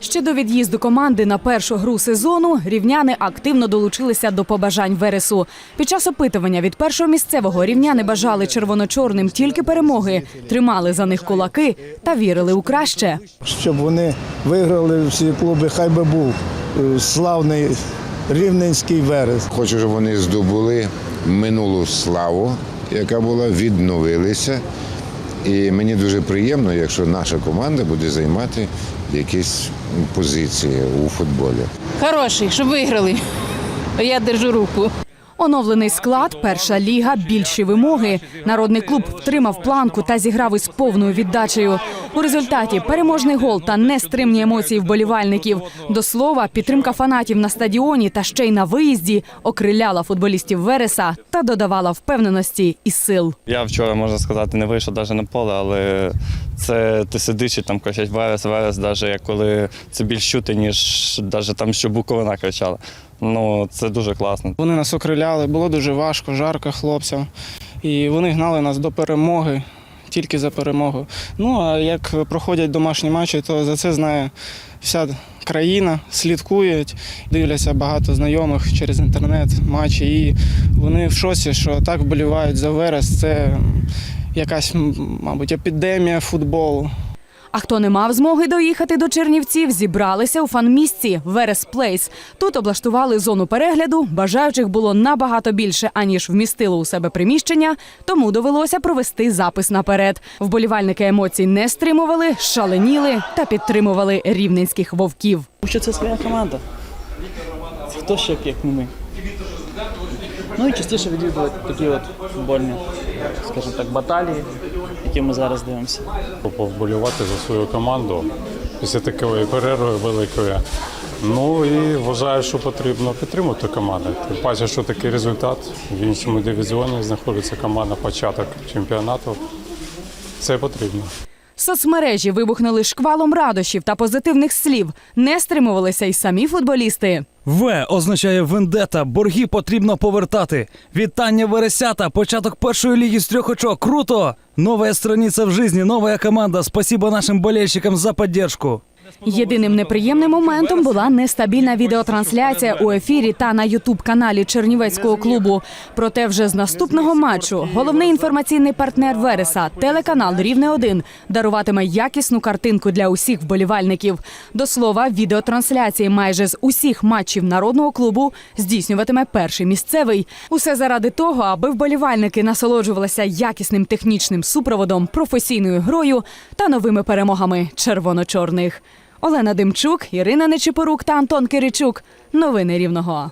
Ще до від'їзду команди на першу гру сезону рівняни активно долучилися до побажань Вересу. Під час опитування від першого місцевого рівняни бажали червоно-чорним тільки перемоги, тримали за них кулаки та вірили у краще. щоб вони виграли всі клуби, хай би був е, славний рівненський верес. Хочу, щоб вони здобули минулу славу, яка була, відновилися. І мені дуже приємно, якщо наша команда буде займати якісь позиції у футболі. Хороший, щоб виграли. Я держу руку. Оновлений склад, перша ліга, більші вимоги. Народний клуб втримав планку та зіграв із повною віддачею. У результаті переможний гол та нестримні емоції вболівальників. До слова, підтримка фанатів на стадіоні та ще й на виїзді окриляла футболістів Вереса та додавала впевненості і сил. Я вчора, можна сказати, не вийшов навіть на поле, але це ти сидиш і там кричать Верес, Верес, навіть коли це більш чути, ніж навіть там, що Буковина кричала. Ну, це дуже класно. Вони нас окриляли, було дуже важко, жарко хлопцям. І вони гнали нас до перемоги, тільки за перемогу. Ну а як проходять домашні матчі, то за це знає вся країна, слідкують, дивляться багато знайомих через інтернет матчі. І вони в шоці, що так вболівають за Верес. Це якась, мабуть, епідемія футболу. А хто не мав змоги доїхати до Чернівців, зібралися у фан-місці Верес Плейс. Тут облаштували зону перегляду. Бажаючих було набагато більше, аніж вмістило у себе приміщення, тому довелося провести запис наперед. Вболівальники емоцій не стримували, шаленіли та підтримували рівненських вовків. Що це своя команда. Хто ще як не ми. Ну і частіше відвідувати такі от футбольні, скажімо так, баталії, які ми зараз дивимося. Повболювати за свою команду після такої перерви великої. Ну і вважаю, що потрібно підтримати команду. Тим паче, що такий результат в іншому дивізіоні знаходиться команда початок чемпіонату. Це потрібно. Соцмережі вибухнули шквалом радощів та позитивних слів. Не стримувалися й самі футболісти. В означає вендета, борги потрібно повертати. Вітання Вересята, початок першої ліги з трьох очок. Круто! Новая страниця в житті, нова команда. Спасибо нашим болельщикам за поддержку. Єдиним неприємним моментом була нестабільна відеотрансляція у ефірі та на ютуб-каналі Чернівецького клубу. Проте вже з наступного матчу головний інформаційний партнер Вереса, телеканал Рівне 1 даруватиме якісну картинку для усіх вболівальників. До слова, відеотрансляції майже з усіх матчів народного клубу здійснюватиме перший місцевий. Усе заради того, аби вболівальники насолоджувалися якісним технічним супроводом, професійною грою та новими перемогами червоно-чорних. Олена Демчук, Ірина Нечипорук та Антон Киричук. Новини Рівного.